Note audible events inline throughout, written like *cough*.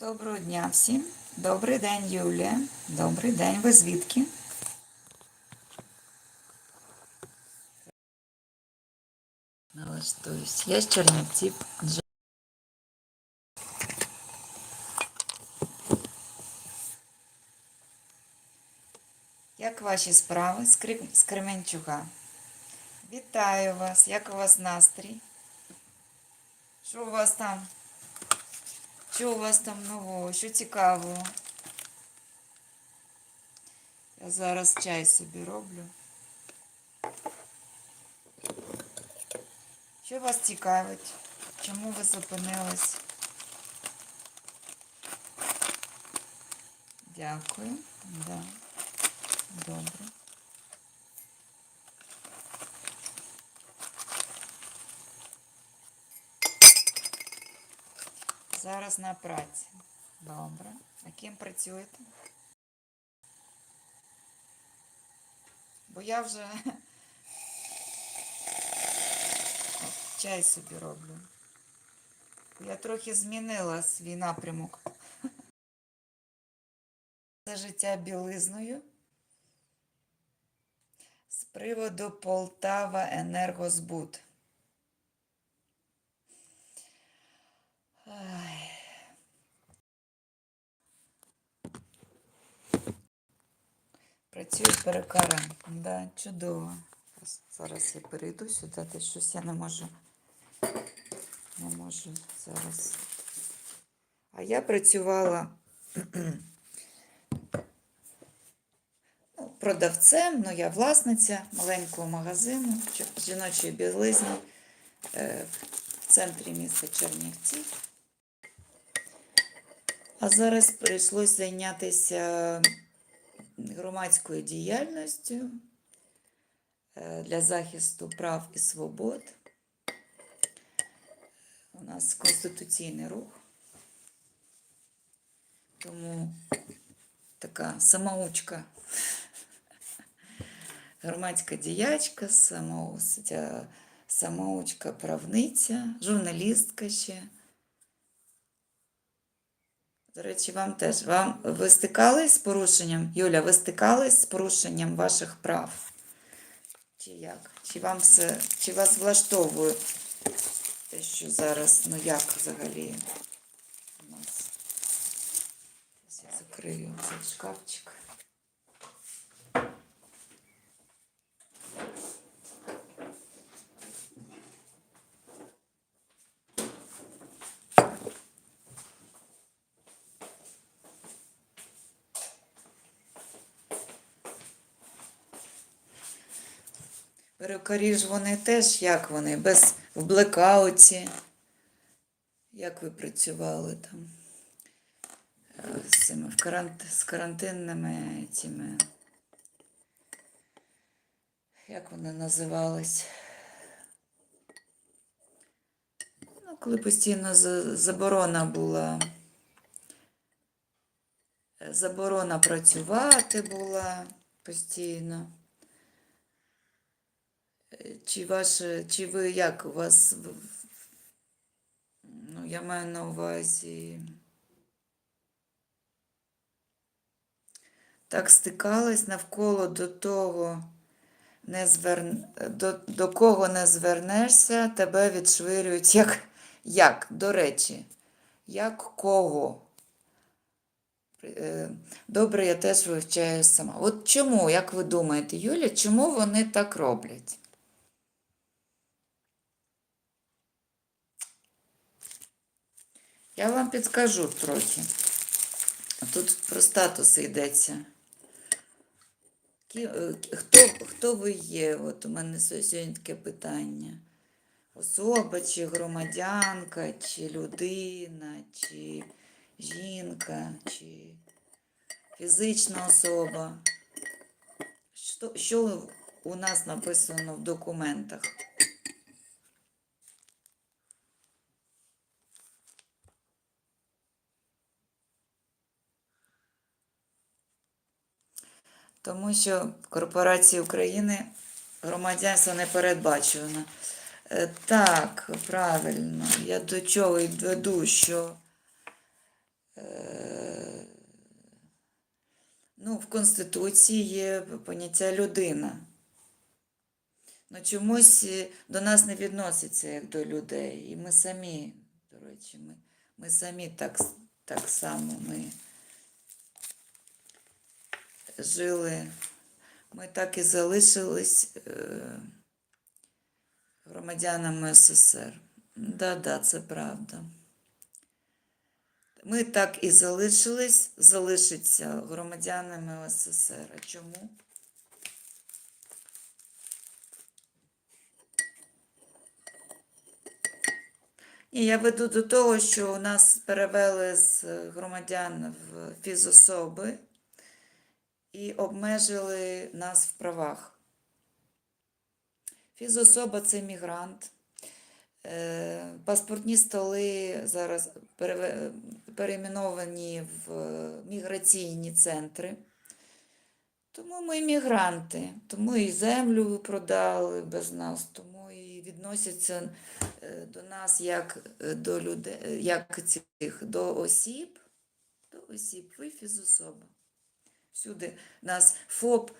Доброго дня всім. Добрий день, Юлія. Добрий день. Ви звідки? Налаштуюсь. Я з Чернівців. Як ваші справи з, Кременчуга? Вітаю вас. Як у вас настрій? Що у вас там? Що у вас там нового? Що цікавого? Я зараз чай собі роблю. Що вас цікавить? Чому ви зупинились? Дякую. Да. Добре. Зараз на праці. Добре. А ким працюєте? Бо я вже *laughs* чай собі роблю. Я трохи змінила свій напрямок. *laughs* Це життя білизною. З приводу Полтава енергозбут. Ай. Працюю перекаром. Да, чудово. Зараз- я перейду сюди, де щось я не можу. Не можу зараз. А я працювала *clears throat* продавцем, ну я власниця маленького магазину жіночої білизни е, в центрі міста Чернівці. А зараз прийшлось зайнятися громадською діяльністю е, для захисту прав і свобод. У нас конституційний рух. Тому така самоучка, громадська діячка, самоучка правниця, журналістка ще. До речі, вам теж. Вам ви стикались з порушенням, Юля, ви стикались з порушенням ваших прав? Чи як? Чи вам все, чи вас влаштовує те, що зараз, ну як взагалі у нас? Я закрию цей шкафчик. Перукарі ж вони теж як вони? Без в блекауті. Як ви працювали там? Е, З, цими, в карант... з карантинними цими. Як вони називались? Ну, коли постійно заборона була. Заборона працювати була постійно. Чи ваше, чи ви як у вас, ну, я маю на увазі, так стикались навколо до того, не звер... до, до кого не звернешся, тебе відшвирюють як, як, до речі, як кого. Е, Добре, я теж вивчаю сама. От чому, як ви думаєте, Юля, чому вони так роблять? Я вам підкажу трохи. Тут про статуси йдеться. Е, Хто, хто ви є? От у мене сьогодні таке питання. Особа, чи громадянка, чи людина, чи жінка, чи фізична особа. Що, що у нас написано в документах? Тому що корпорації України громадянство не передбачено. Е, Так, правильно. Я до чого й веду, що е, ну, в Конституції є поняття людина. Ну, чомусь е, до нас не відноситься як до людей. І ми самі, до речі, ми, ми самі так, так само ми жили. Ми так і залишились е, громадянами СССР. Да-да, це правда. Ми так і залишились, залишиться громадянами СССР. А чому? Ні, я веду до того, що у нас перевели з громадян в фізособи і обмежили нас в правах. Фізособа це мігрант. Е, Паспортні столи зараз перейменовані в міграційні центри. Тому ми мігранти, тому і землю продали без нас, тому і відносяться е, до нас як е, до людей, як цих до осіб, до осіб, ви фізособа. Всюди нас ФОП,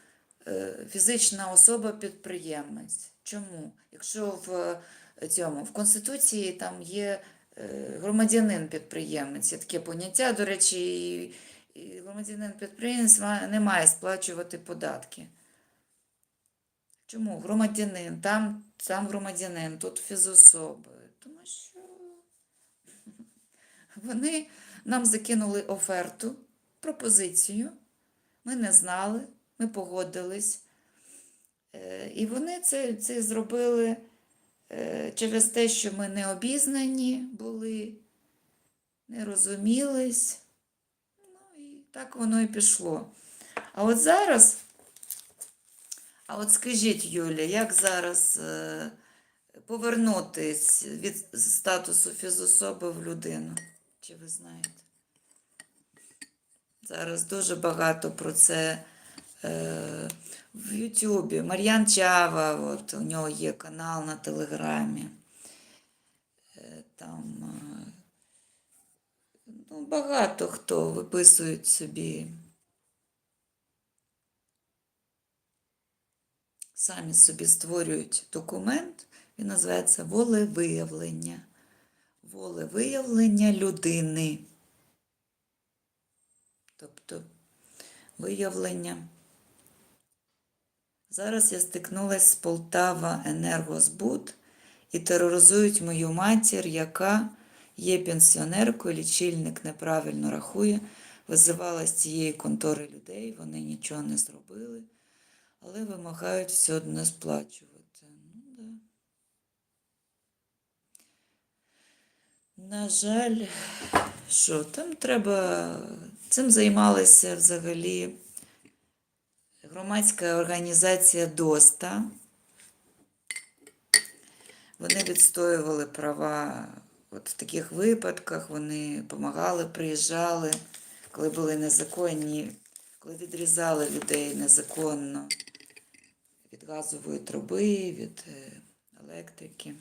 е, фізична особа-підприємець. Чому? Якщо в е, цьому в Конституції там є е, громадянин-підприємець, є таке поняття, до речі, і, і громадянин-підприємець не має сплачувати податки. Чому? Громадянин, там, там громадянин, тут фізособи. Тому що *laughs* вони нам закинули оферту, пропозицію. Ми не знали, ми погодились. Е, І вони це, це зробили е, через те, що ми не обізнані були, не розумілись. Ну і так воно і пішло. А от зараз, а от скажіть, Юля, як зараз е, повернутись від статусу фізособи в людину? Чи ви знаєте? Зараз дуже багато про це е, в Ютубі. Мар'ян Чава, от, у нього є канал на Телеграмі. Е, там е, ну, багато хто виписують собі. Самі собі створюють документ, він називається волевиявлення. Волевиявлення людини. Тобто виявлення. Зараз я стикнулася з Полтава Енергозбут і тероризують мою матір, яка є пенсіонеркою, лічильник неправильно рахує. Визивала з цієї контори людей, вони нічого не зробили, але вимагають все одно сплачувати. Ну, да. На жаль, що там треба. Цим займалася взагалі громадська організація ДОСТА. Вони відстоювали права от в таких випадках, вони допомагали, приїжджали, коли були незаконні, коли відрізали людей незаконно від газової труби, від е, електрики.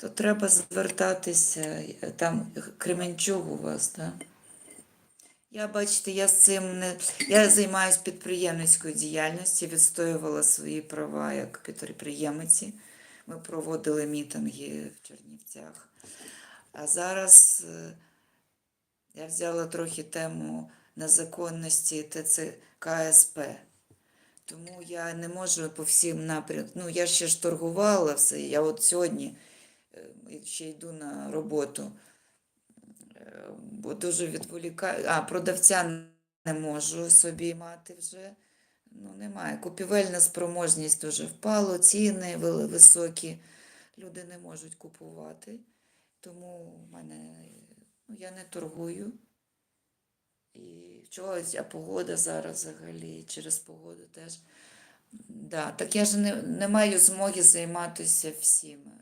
То треба звертатися, е, там Кременчуг у вас, так? Я, бачите, я з цим не. Я займаюся підприємницькою діяльністю, відстоювала свої права як підприємиці. Ми проводили мітинги в Чернівцях. А зараз е, я взяла трохи тему незаконності ТЦКСП. Тому я не можу по всім напрямкам. Ну, я ще ж торгувала все. Я от сьогодні е, ще йду на роботу. Е, Бо дуже відволікаю. А, продавця не можу собі мати вже. Ну, немає. Купівельна спроможність дуже впала, ціни високі. Люди не можуть купувати. Тому в мене ну, я не торгую. І чогось, а погода зараз взагалі через погоду теж. Да, так я ж не, не маю змоги займатися всім.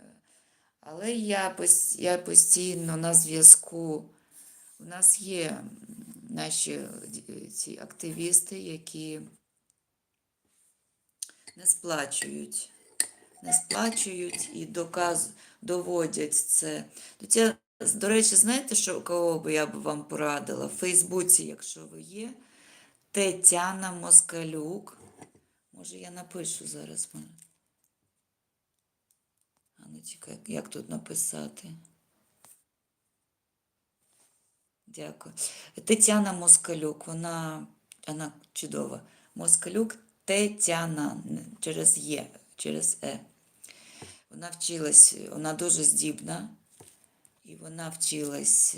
Але я, я постійно на зв'язку. У нас є наші ці активісти, які не сплачують. Не сплачують і доказ, доводять це. До речі, знаєте, що кого би я б вам порадила? В Фейсбуці, якщо ви є, Тетяна Москалюк. Може, я напишу зараз. Ну чекай, як тут написати? Дякую. Тетяна Москалюк, вона, вона чудова. Москалюк Тетяна через Є, через Е. Вона вчилась, вона дуже здібна, і вона вчилась.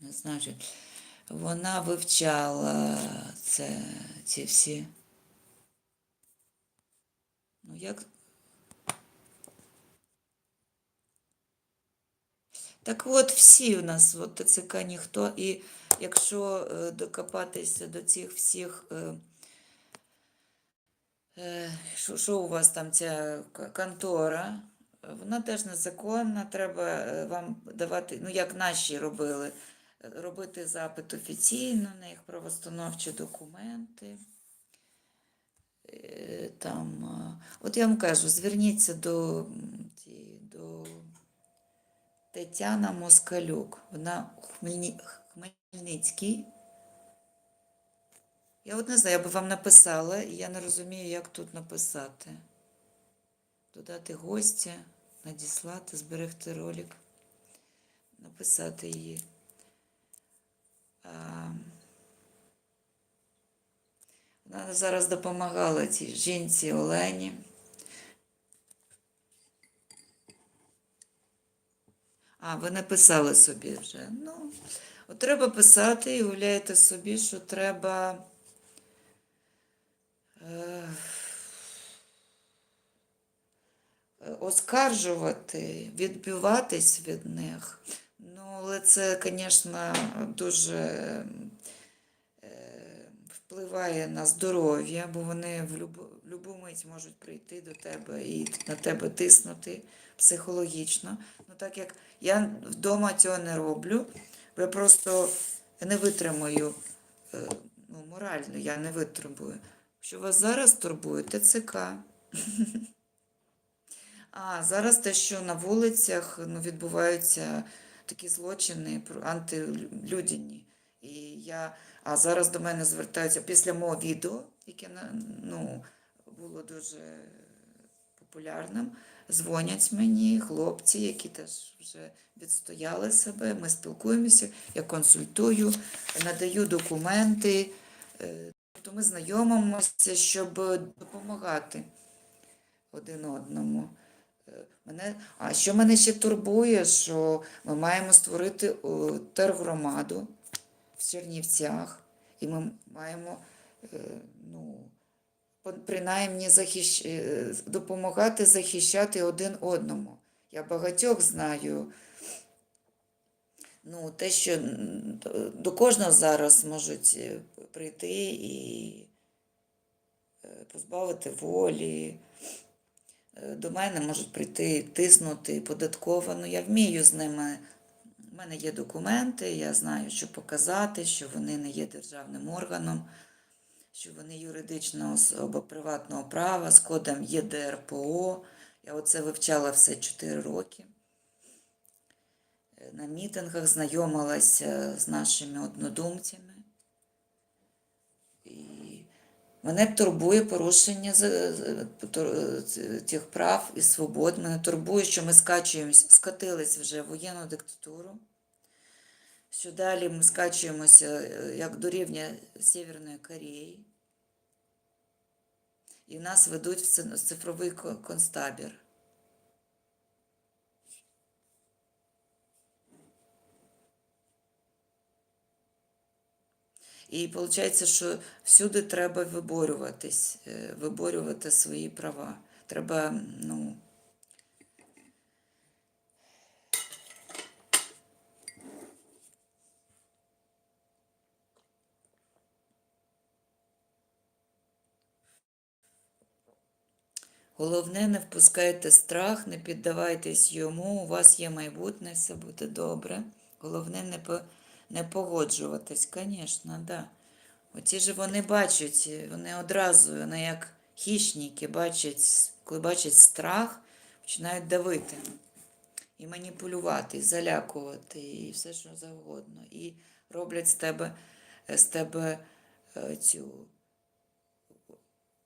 Не знаю, вона вивчала це, ці всі. Ну, як? Так от всі у нас, от ТЦК ніхто, і якщо е, докопатися до цих всіх, е, е, що, що у вас там ця контора, вона теж незаконна, треба вам давати, ну як наші робили, робити запит офіційно на їх правостановчі документи. Е, Там, е, от я вам кажу, зверніться до, до Тетяна Москалюк. Вона Хмельні... Хмельницький. Я от не знаю, я би вам написала, і я не розумію, як тут написати. Додати гостя, надіслати, зберегти ролик, написати її. Вона зараз допомагала цій жінці Олені. А, ви написали собі вже. Ну, от треба писати і уявляєте собі, що треба. Е, оскаржувати, відбиватись від них. Але це, звісно, дуже е, впливає на здоров'я, бо вони в любу мить можуть прийти до тебе і на тебе тиснути психологічно. Ну, так як я вдома цього не роблю, бо я просто не витримую е, ну, морально, я не витримую. Що вас зараз турбує ТЦК. *laughs* А зараз те, що на вулицях ну, відбуваються такі злочини антилюдяні. І я, а зараз до мене звертаються після мого відео, яке ну, було дуже популярним. Дзвонять мені хлопці, які теж вже відстояли себе. Ми спілкуємося, я консультую, надаю документи. е, Тобто ми знайомимося, щоб допомагати один одному. Е, Мене, а що мене ще турбує, що ми маємо створити тергромаду в Чернівцях, і ми маємо е, ну, принаймні захищ... е, допомагати захищати один одному. Я багатьох знаю. Ну, те, що до- кожного зараз можуть е, прийти і е, позбавити волі. Е, До мене можуть прийти, тиснути податково. Ну, я вмію з ними. У мене є документи, я знаю, що показати, що вони не є державним органом, що вони юридична особа приватного права з кодом ЄДРПО. Я оце вивчала все 4 роки. Е, На мітингах знайомилася з нашими однодумцями. І Мене турбує порушення тих прав і свобод. Мене турбує, що ми скачуємось, скатились вже в воєнну диктатуру. Що далі ми скачуємося е, як до рівня Сєвєрної Кореї. І нас ведуть в цифровий концтабір. І виходить, що всюди треба виборюватись, е, виборювати свої права. Треба, ну. Головне, не впускайте страх, не піддавайтесь йому, у вас є майбутнє, все буде добре. Головне, не, по, не погоджуватись, звісно, да. Оті ж вони бачать, вони одразу, вони як хищники бачать, коли бачать страх, починають давити і маніпулювати, і залякувати, і все, що завгодно. І роблять з тебе, з тебе е, цю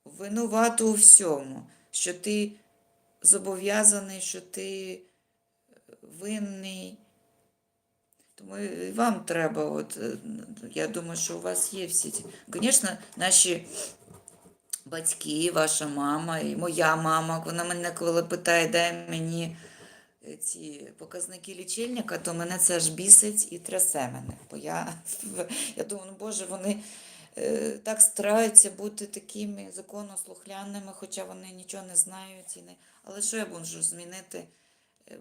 винувату у всьому, що ти зобов'язаний, що ти винний. Тому і вам треба, от, е, я думаю, що у вас є всі ці. Звісно, наші батьки, ваша мама і моя мама, вона мене коли питає, дай мені е, ці показники лічильника, то мене це аж бісить і трясе мене. Бо я, *laughs* я думаю, ну Боже, вони е, так стараються бути такими законослухляними, хоча вони нічого не знають. І не... Але що я можу змінити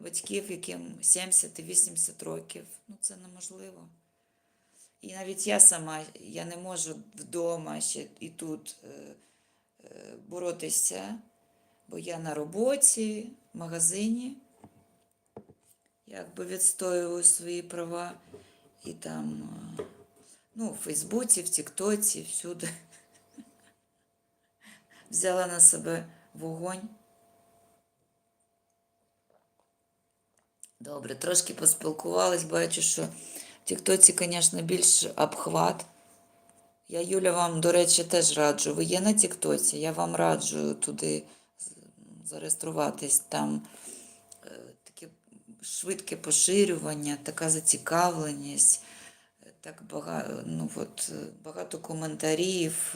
батьків, яким 70 і 80 років? Ну це неможливо. І навіть я сама, я не можу вдома ще і тут е, е, боротися, бо я на роботі, в магазині, якби відстоюю свої права. І там, е, ну, в Фейсбуці, в Тіктоці, всюди. *laughs* Взяла на себе вогонь. Добре, трошки поспілкувались, бачу, що в Тіктоці, звісно, більш обхват. Я, Юля, вам, до речі, теж раджу. Ви є на Тіктоці, я вам раджу туди зареєструватись. Там е, таке швидке поширювання, така зацікавленість, е, так багато, ну, от, е, багато коментарів.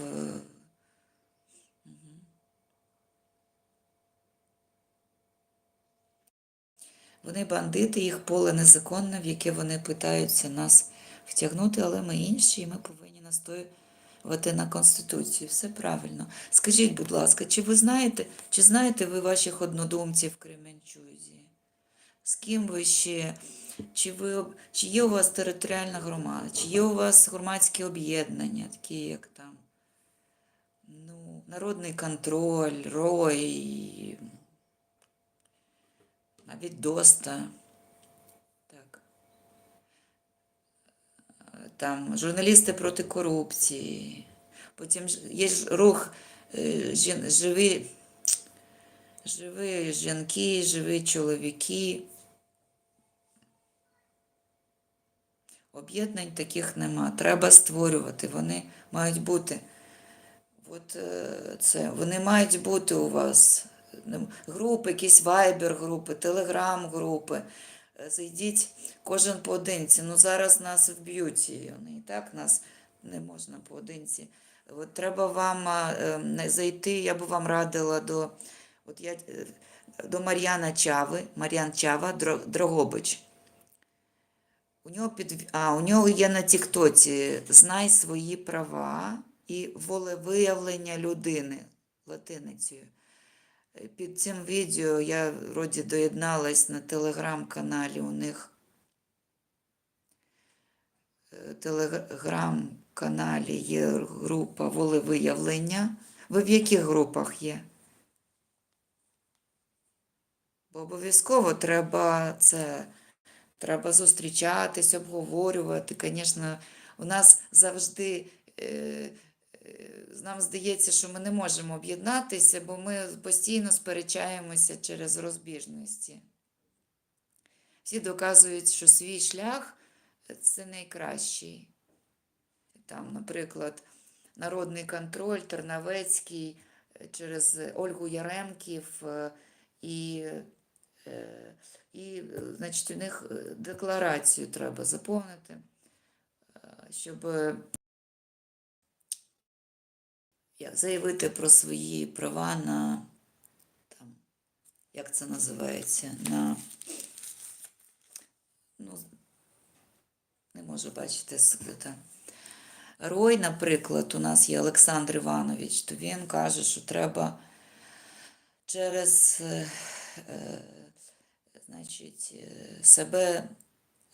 Вони бандити, їх поле незаконне, в яке вони питаються нас втягнути, але ми інші, і ми повинні настоювати на Конституцію. Все правильно. Скажіть, будь ласка, чи ви знаєте, чи знаєте ви ваших однодумців в Кременчузі? З ким ви ще? Чи, ви, чи є у вас територіальна громада? Чи є у вас громадські об'єднання, такі як там? Ну, народний контроль, рой, навіть доста. Так. Там журналісти проти корупції. Потім є ж рух е, жін, живі, живі жінки, живі чоловіки. Об'єднань таких нема. Треба створювати. Вони мають бути. От е, це, вони мають бути у вас. Ну, Групи, якісь вайбер-групи, телеграм-групи. Е, Зайдіть кожен поодинці. Ну зараз нас вб'ють. Вони і так нас не можна поодинці. От треба вам е, зайти, я би вам радила до, от я, е, до Мар'яна Чави, Мар'ян Чава, Дрогобич. У нього, під... а, у нього є на Тіктоці Знай свої права і волевиявлення людини латиницею. Під цим відео я вроді доєдналась на телеграм-каналі у них. Е, Телеграм-каналі є група волевиявлення. Ви в яких групах є? Бо обов'язково треба це. Треба зустрічатись, обговорювати. Звісно, у нас завжди е, нам здається, що ми не можемо об'єднатися, бо ми постійно сперечаємося через розбіжності. Всі доказують, що свій шлях це найкращий. Там, наприклад, народний контроль, Тернавецький через Ольгу Яремків е, і Е, І, значить, у них е, декларацію треба заповнити, щоб як заявити про свої права на там, як це називається, на ну, не можу бачити секретар. Рой, наприклад, у нас є Олександр Іванович, то він каже, що треба через е, е, значить, е, себе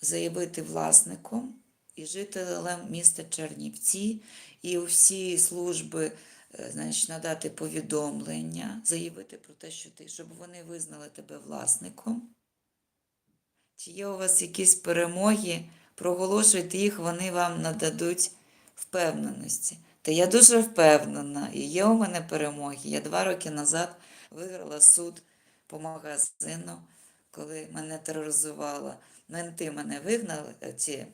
заявити власником і жителем міста Чернівці, і всі служби е, значить, надати повідомлення, заявити про те, що ти, щоб вони визнали тебе власником. Чи є у вас якісь перемоги проголошуйте їх, вони вам нададуть впевненості. Та я дуже впевнена, і є у мене перемоги. Я два роки назад виграла суд по магазину, коли мене тероризувала. Менти мене вигнали. е, Ці.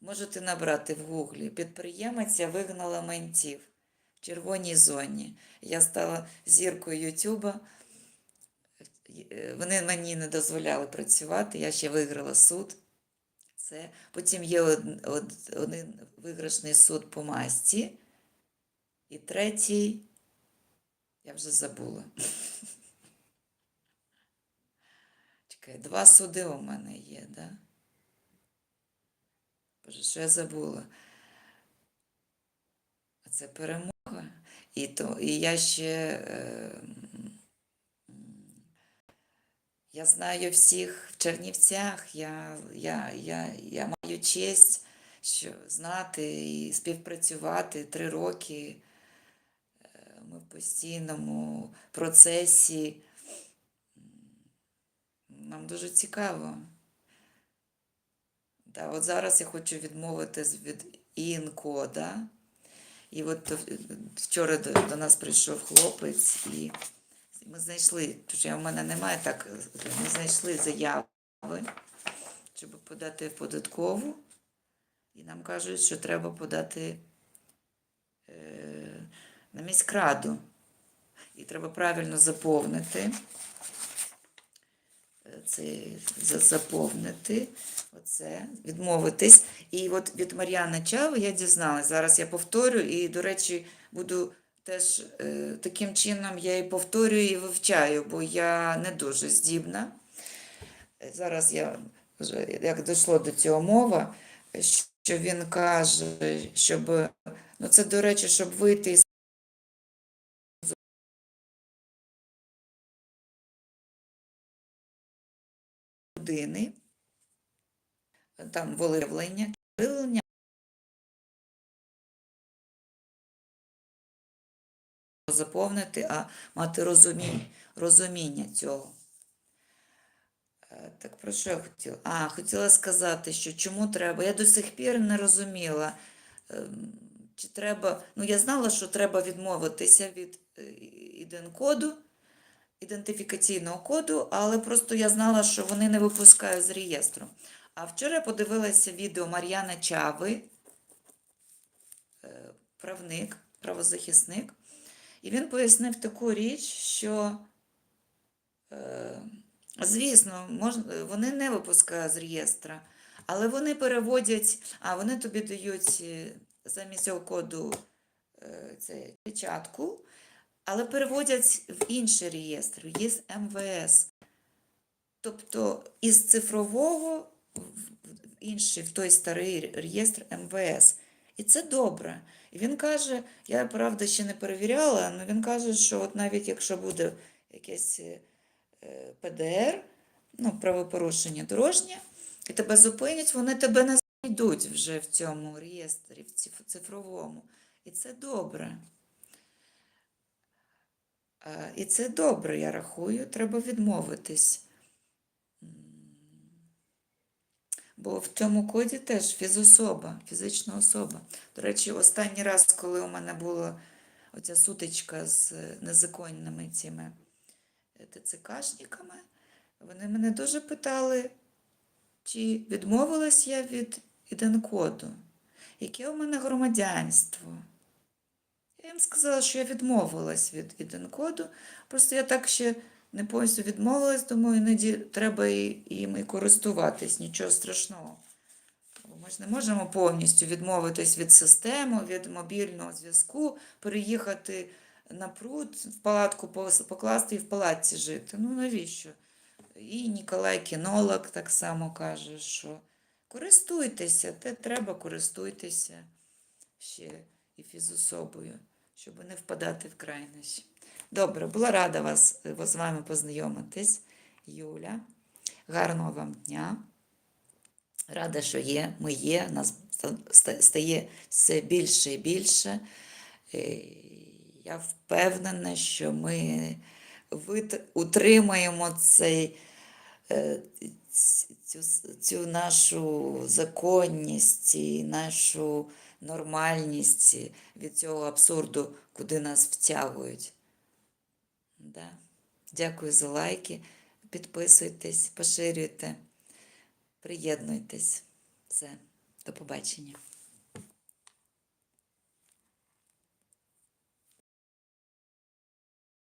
Можете набрати в гуглі. Підприємиця вигнала ментів в червоній зоні. Я стала зіркою Ютуба. Е, Вони мені не дозволяли працювати, я ще виграла суд. Це. Потім є од- од- один виграшний суд по масті. І третій, я вже забула. *laughs* Чекай, два суди у мене є, да? Боже, що я забула? А це перемога. І, то, і я ще. Е, я знаю всіх в Чернівцях, я, я, я, я маю честь що знати і співпрацювати три роки. Е, Ми в постійному процесі. Нам дуже цікаво. Да, от зараз я хочу відмовитись від інкода. І от е, вчора до, до нас прийшов хлопець, і ми знайшли, що в мене немає так, ми знайшли заяви, щоб подати податкову. І нам кажуть, що треба подати е, на міськраду. І треба правильно заповнити. Е, Це заповнити, оце, відмовитись. І от від Мар'яни Чави я дізналась. Зараз я повторю, і, до речі, буду теж е, таким чином я і повторюю, і вивчаю, бо я не дуже здібна. Зараз я вже як дійшло до цього мова, що він каже, щоб. Ну, це, до речі, щоб вийти із людини, там волевлення, виявлення заповнити, а мати розуміння, розуміння цього. Е, Так про що я хотіла? А, хотіла сказати, що чому треба. Я до сих пір не розуміла, ем, чи треба. Ну, я знала, що треба відмовитися від е, іден-коду, ідентифікаційного коду, але просто я знала, що вони не випускають з реєстру. А вчора подивилася відео Мар'яна Чави, е, правник, правозахисник, і він пояснив таку річ, що. Е, Звісно, вони не випускають з реєстра, але вони переводять, а вони тобі дають е, замість цього коду печатку, але переводять в інший реєстр, є МВС. Тобто із цифрового інший, в той старий реєстр МВС. І це добре. І він каже, я правда ще не перевіряла, але він каже, що от навіть якщо буде якесь. е, е, ПДР, ну, правопорушення дорожнє, і тебе зупинять, вони тебе не знайдуть вже в цьому реєстрі, в цифровому. І це добре. Е, І це добре, я рахую, треба відмовитись. Бо в цьому коді теж фізособа, фізична особа. До речі, останній раз, коли у мене була оця сутичка з е, незаконними цими е, ТЦКшниками, вони мене дуже питали, чи відмовилась я від іденкоду, яке у мене громадянство. Я їм сказала, що я відмовилась від іденкоду, просто я так ще не повністю відмовилась, думаю, іноді треба їм і користуватись, нічого страшного. Ми ж не можемо повністю відмовитись від системи, від мобільного зв'язку, переїхати на пруд, в палатку покласти і в палатці жити. Ну навіщо? І Ніколай Кінолог так само каже, що користуйтеся, те треба користуйтеся ще і фізособою, щоб не впадати в крайності. Добре, була рада вас е, з вами познайомитись, Юля. Гарного вам дня. Рада, що є, ми є, нас стає все більше і більше. Е, Я впевнена, що ми утримаємо цей е, цю, цю нашу законність і нашу нормальність від цього абсурду, куди нас втягують. Да. Дякую за лайки. Підписуйтесь, поширюйте, приєднуйтесь. Все, до побачення.